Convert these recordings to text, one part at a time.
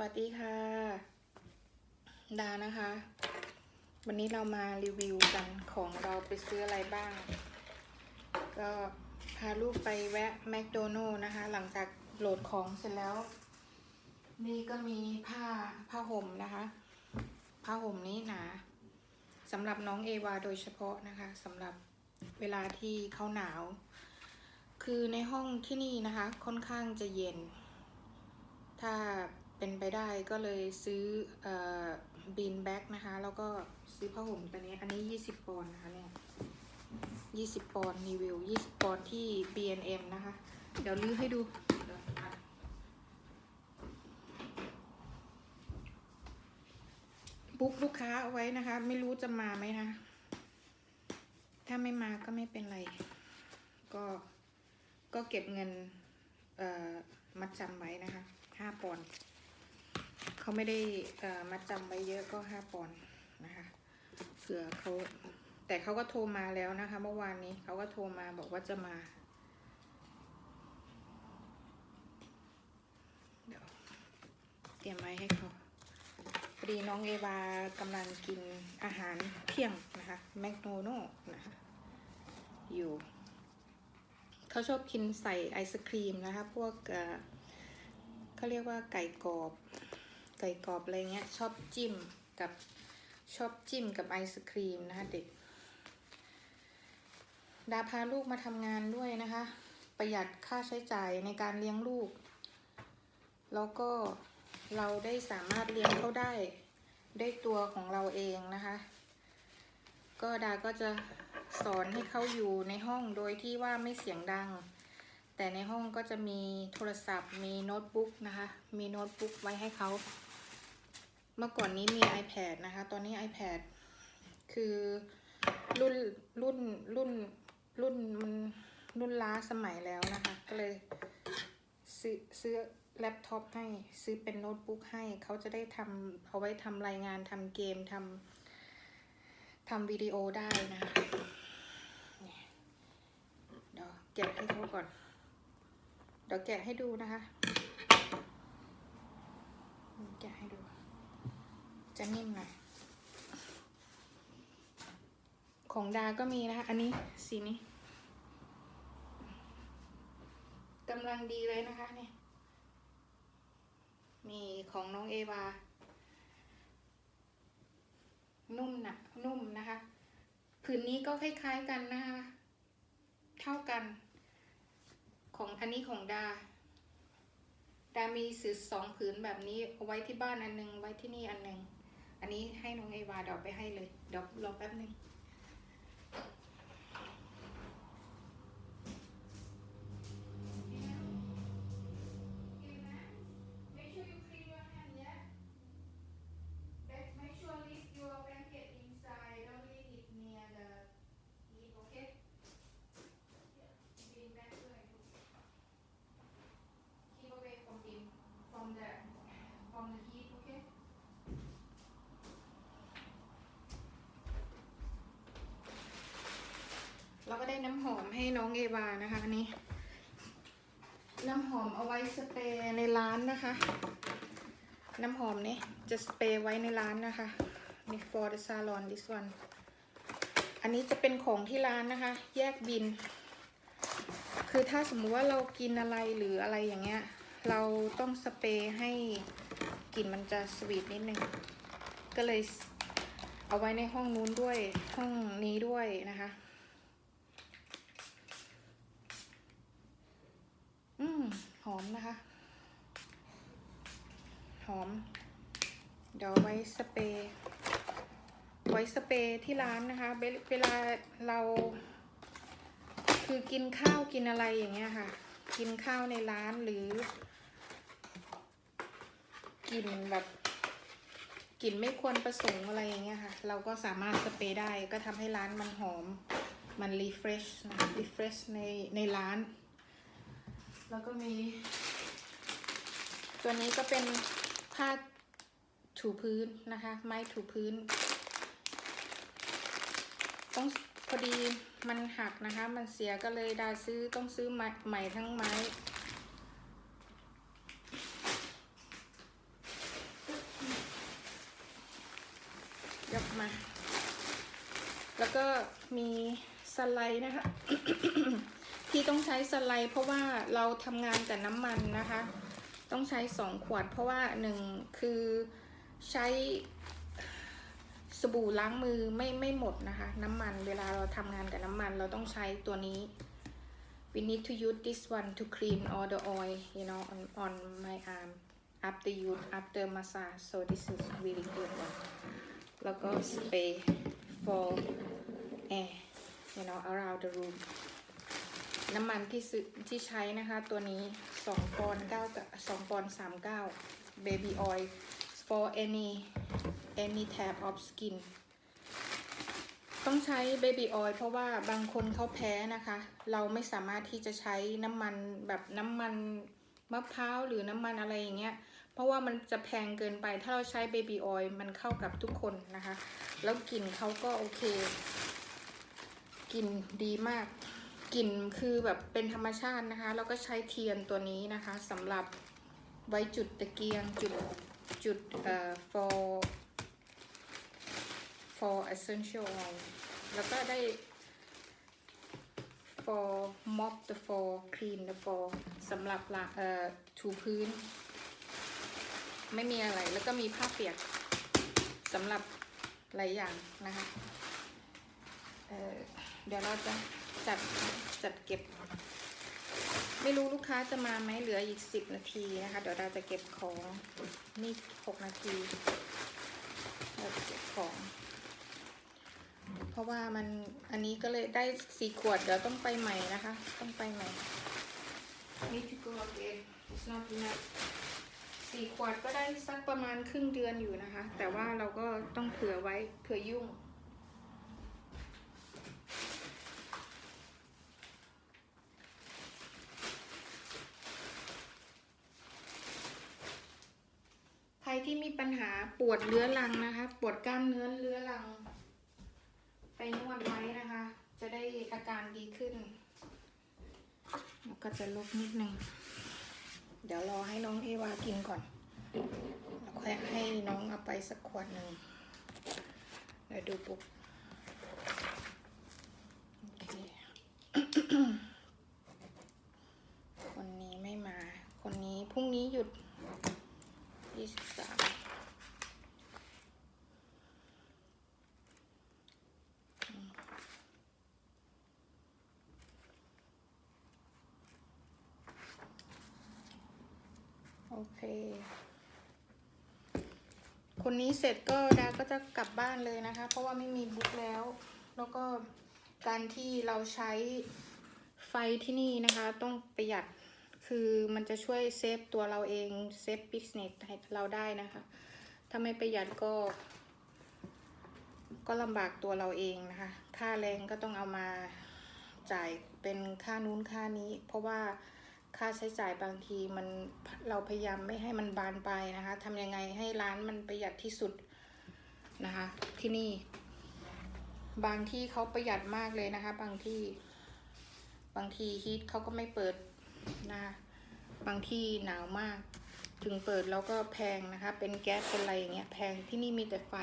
วัสดีค่ะ ดานะคะ วันนี้เรามารีวิวกันของเราไปซื้ออะไรบ้าง ก็พาลูกไปแวะแมคโดนัลล์นะคะ หลังจากโหลดของเสร็จแล้ว นี่ก็มีผ้าผ้าห่มนะคะ ผ้าห่มนี้หนาสำหรับน้องเอวาโดยเฉพาะนะคะสำหรับเวลาที่เขาหนาว คือในห้องที่นี่นะคะ ค่อนข้างจะเย็น ถ้า เป็นไปได้ก็เลยซื้อบีนแบ็กนะคะ แล้วก็ซื้อผ้าห่มตัวนี้อันนี้ 20 ปอนด์นะคะเนี่ย20 ปอนด์รีวิว 20 ปอนด์ที่ B&M นะคะ เดี๋ยวลื้อให้ดูบุ๊กลูกค้าเอาไว้นะคะ ไม่รู้จะมาไหมนะ ถ้าไม่มาก็ไม่เป็นไร ก็ก็เก็บเงินเอ่อมัดจำไว้นะคะห้าปอนด์ เขาไม่ได้มัดจำไว้เยอะก็ห้าปอนด์นะคะเผื่อเขาแต่เขาก็โทรมาแล้วนะคะ เมื่อวานนี้เขาก็โทรมาบอกว่าจะมาเดี๋ยวเตรียมไว้ให้เขาพอดีน้องเอวากำลังกินอาหารเที่ยงนะคะแมคโนัลล์นะคะอยู่เขาชอบกินใส่ไอศครีมนะคะ พวกเขาเรียกว่าไก่กรอบ ไก่กรอบอะไรเงี้ยชอบจิ้มกับชอบจิ้มกับไอศครีมนะคะเด็ก ดาพาลูกมาทำงานด้วยนะคะ ประหยัดค่าใช้จ่ายในการเลี้ยงลูก แล้วก็เราได้สามารถเลี้ยงเขาได้ด้วยตัวของเราเองนะคะ ก็ดาก็จะสอนให้เขาอยู่ในห้องโดยที่ว่าไม่เสียงดัง แต่ในห้องก็จะมีโทรศัพท์มีโน้ตบุ๊กนะคะ มีโน้ตบุ๊กไว้ให้เขา เมื่อก่อนนี้มี iPad นะคะ ตอนนี้ iPad คือรุ่นรุ่นรุ่นรุ่นมันรุ่นล้าสมัยแล้วนะคะ ก็เลยซื้อซื้อแล็ปท็อปให้ซื้อเป็นโน้ตบุ๊กให้เขาจะได้ทำเอาไว้ทำรายงานทำเกมทำทำวิดีโอได้นะคะเนี่ยเดี๋ยวแกะให้เขาก่อน เดี๋ยวแกะให้ดูนะคะ แกะให้ดู จะนิ่มหน่อยของดาก็มีนะคะ อันนี้สีนี้กำลังดีเลยนะคะนี่มีของน้องเอวา นุ่มนะนุ่มนะคะ ผืนนี้ก็คล้ายๆกันนะคะ เท่ากัน ของอันนี้ของดา ดามีสือสองผืนแบบนี้เอาไว้ที่บ้านอันหนึงไว้ที่นี่อันหนึง อันนี้ให้น้องเอวาดอกไปให้เลยดอกรอแป๊บหนึ่ง เราก็ได้น้ำหอมให้น้องเอวานะคะอันนี้ น้ำหอมเอาไว้สเปรย์ในร้านนะคะ น้ำหอมนี้จะสเปรย์ไว้ในร้านนะคะนี่ for the salon this one อันนี้จะเป็นของที่ร้านนะคะ แยกบิน คือถ้าสมมุติว่าเรากินอะไรหรืออะไรอย่างเงี้ย เราต้องสเปรย์ให้กลิ่นมันจะสวีทนิดนึง ก็เลยเอาไว้ในห้องนู้นด้วยห้องนี้ด้วยนะคะ อืมหอมนะคะ หอม เดี๋ยวไว้สเปรย์ไว้สเปรย์ที่ร้านนะคะเวลาเราคือกินข้าวกินอะไรอย่างเงี้ยค่ะ กินข้าวในร้านหรือ กินแบบกลิ่นไม่ควรประสงค์อะไรอย่างเงี้ยค่ะ เราก็สามารถสเปรย์ได้ก็ทำให้ร้านมันหอม มันรีเฟรชนะรีเฟรชในในร้าน แล้วก็มี ตัวนี้ก็เป็นผ้าถูพื้นนะคะ ไม้ถูพื้น ต้องพอดีมันหักนะคะ มันเสียก็เลยดาซื้อต้องซื้อใหม่ทั้งไม้ยกมา แล้วก็มีสไลด์นะคะ ที่ต้องใช้สไลด์เพราะว่าเราทำงานแต่น้ำมันนะคะ ต้องใช้สองขวดเพราะว่าหนึ่งคือใช้สบู่ล้างมือไม่ไม่หมดนะคะ น้ำมันเวลาเราทำงานกับน้ำมันเราต้องใช้ตัวนี้ we need to use this one to clean all the oil you know on on my arm after use after massage so this is really good one แล้วก็ spray for air you know around the room น้ำมันที่ซื้อที่ใช้นะคะ ตัวนี้ 2 ปอนด์9กับ2ปอนด์39 baby oil for any any type of skin ต้องใช้ baby oil เพราะว่าบางคนเขาแพ้นะคะ เราไม่สามารถที่จะใช้น้ำมันแบบน้ำมันมะพร้าวหรือน้ำมันอะไรอย่างเงี้ย เพราะว่ามันจะแพงเกินไป ถ้าเราใช้ baby oil มันเข้ากับทุกคนนะคะ แล้วกลิ่นเขาก็โอเค กลิ่นดีมาก กลิ่นคือแบบเป็นธรรมชาตินะคะ แล้วก็ใช้เทียนตัวนี้นะคะสำหรับไว้จุดตะเกียงจุดจุดเอ่อ for for essential oil แล้วก็ได้ for mop the floor clean the floor สำหรับละเอ่อถูพื้น ไม่มีอะไรแล้วก็มีผ้าเปียกสำหรับหลายอย่างนะคะเเดี๋ยวเราจะ จัดจัดเก็บ ไม่รู้ลูกค้าจะมาไหมเหลืออีกสิบนาทีนะคะ เดี๋ยวเราจะเก็บของนี่หกนาทีเราจะเก็บของ เพราะว่ามันอันนี้ก็เลยได้สี่ขวดเดี๋ยวต้องไปใหม่นะคะ ต้องไปใหม่ need to go again it's not enough สี่ขวดก็ได้สักประมาณครึ่งเดือนอยู่นะคะ แต่ว่าเราก็ต้องเผื่อไว้เผื่อยุ่ง ที่มีปัญหาปวดเรื้อรังนะคะ ปวดกล้ามเนื้อเรื้อรัง ไปนวดไว้นะคะ จะได้อาการดีขึ้น แล้วก็จะลบนิดนึง เดี๋ยวรอให้น้องเอวากินก่อน แล้วค่อยให้น้องเอาไปสักขวดหนึ่งเดี๋ยวดูปุ๊บโอเค คนนี้ไม่มา คนนี้พรุ่งนี้หยุด ยี่สิบสาม โอเค คนนี้เสร็จก็ดาก็จะกลับบ้านเลยนะคะ เพราะว่าไม่มีบุ๊กแล้ว แล้วก็การที่เราใช้ไฟที่นี่นะคะ ต้องประหยัดคือมันจะช่วยเซฟตัวเราเองเซฟบิสเนสให้เราได้นะคะ ถ้าไม่ประหยัดก็ ก็ลำบากตัวเราเองนะคะ ค่าแรงก็ต้องเอามาจ่ายเป็นค่านู้นค่านี้ เพราะว่า ค่าใช้จ่ายบางทีมันเราพยายามไม่ให้มันบานไปนะคะทำยังไงให้ร้านมันประหยัดที่สุดนะคะ ที่นี่ บางที่เขาประหยัดมากเลยนะคะ บางที่ บางทีฮีทเขาก็ไม่เปิดนะคะบางที่หนาวมาก ถึงเปิดแล้วก็แพงนะคะ เป็นแก๊สเป็นอะไรอย่างเงี้ยแพงที่นี่มีแต่ไฟ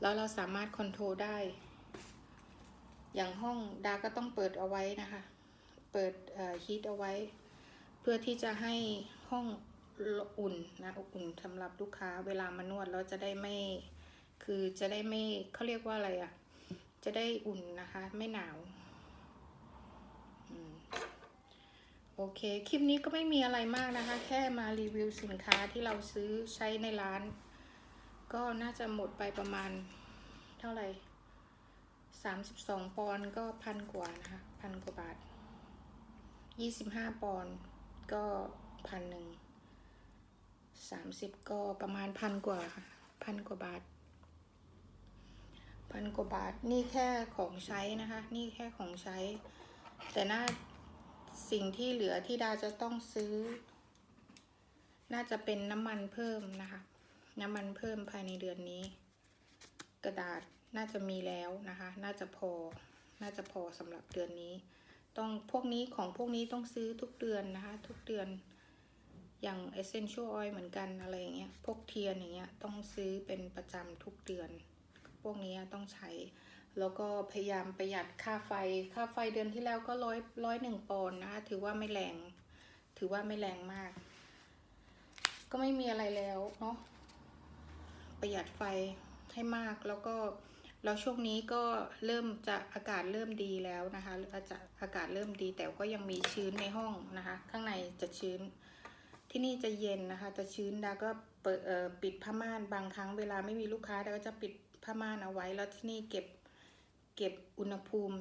แล้วเราสามารถคอนโทรลได้ อย่างห้องดาก็ต้องเปิดเอาไว้นะคะ เปิดฮีทเอาไว้ เพื่อที่จะให้ห้องอุ่นนะอบอุ่นสำหรับลูกค้าเวลามานวดแล้วจะได้ไม่คือจะได้ไม่เขาเรียกว่าอะไรอะ่ะ จะได้อุ่นนะคะ ไม่หนาวโอเค คลิปนี้ก็ไม่มีอะไรมากนะคะ แค่มารีวิวสินค้าที่เราซื้อใช้ในร้าน ก็น่าจะหมดไปประมาณเท่าไหร่สามสิบสองปอนด์ก็พันกว่านะคะ พันกว่าบาทยี่สิบห้าปอนด์ ก็พันหนึ่งสามสิบก็ประมาณพันกว่าค่ะพันกว่าบาทพันกว่าบาทนี่แค่ของใช้นะคะ นี่แค่ของใช้ แต่น่าสิ่งที่เหลือที่ดาจะต้องซื้อ น่าจะเป็นน้ำมันเพิ่มนะคะ น้ำมันเพิ่มภายในเดือนนี้ กระดาษน่าจะมีแล้วนะคะ น่าจะพอ น่าจะพอสำหรับเดือนนี้ ต้องพวกนี้ของพวกนี้ต้องซื้อทุกเดือนนะคะ ทุกเดือนอย่าง essential oil เหมือนกันอะไรอย่างเงี้ยพวกเทียนอย่างเงี้ยต้องซื้อเป็นประจำทุกเดือน พวกนี้ต้องใช้ แล้วก็พยายามประหยัดค่าไฟ ค่าไฟเดือนที่แล้วก็ร้อยร้อยหนึ่งปอนด์นะคะถือว่าไม่แรง ถือว่าไม่แรงมาก ก็ไม่มีอะไรแล้วเนาะประหยัดไฟให้มากแล้วก็ แล้วช่วงนี้ก็เริ่มจะอากาศเริ่มดีแล้วนะคะอาจะอากาศเริ่มดีแต่ก็ยังมีชื้นในห้องนะคะ ข้างในจะชื้น ที่นี่จะเย็นนะคะ จะชื้นดาก็เปิดปิดผ้าม่านบางครั้งเวลาไม่มีลูกค้าดาก็จะปิดผ้าม่านเอาไว้ แล้วที่นี่เก็บเก็บอุณหภูมิ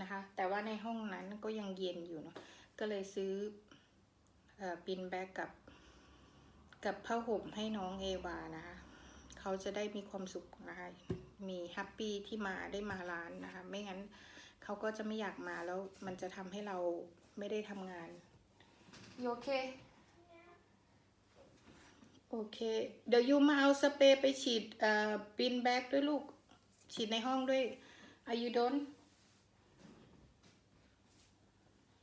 นะคะ แต่ว่าในห้องนั้นก็ยังเย็นอยู่เนาะก็เลยซื้ออปินแบกกับกับผ้าห่มให้น้องเอวานะคะ เขาจะได้มีความสุขนะคะ มีแฮปปี้ที่มาได้มาร้านนะคะ ไม่งั้นเขาก็จะไม่อยากมาแล้วมันจะทำให้เราไม่ได้ทำงานโอเคโอเค เดี๋ยวยูมาเอาสเปรย์ไปฉีดเอ่อบินแบ็กด้วยลูก ฉีดในห้องด้วยอายุดน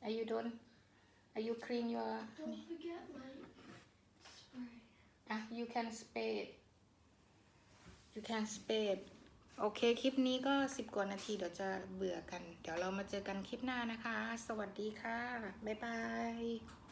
อายุดนอายุ clean your Don't forget my spray. อะ you can spray it you can spray it โอเค คลิปนี้ก็สิบกว่านาทีเดี๋ยวจะเบื่อกัน เดี๋ยวเรามาเจอกันคลิปหน้านะคะ สวัสดีค่ะ บ๊ายบาย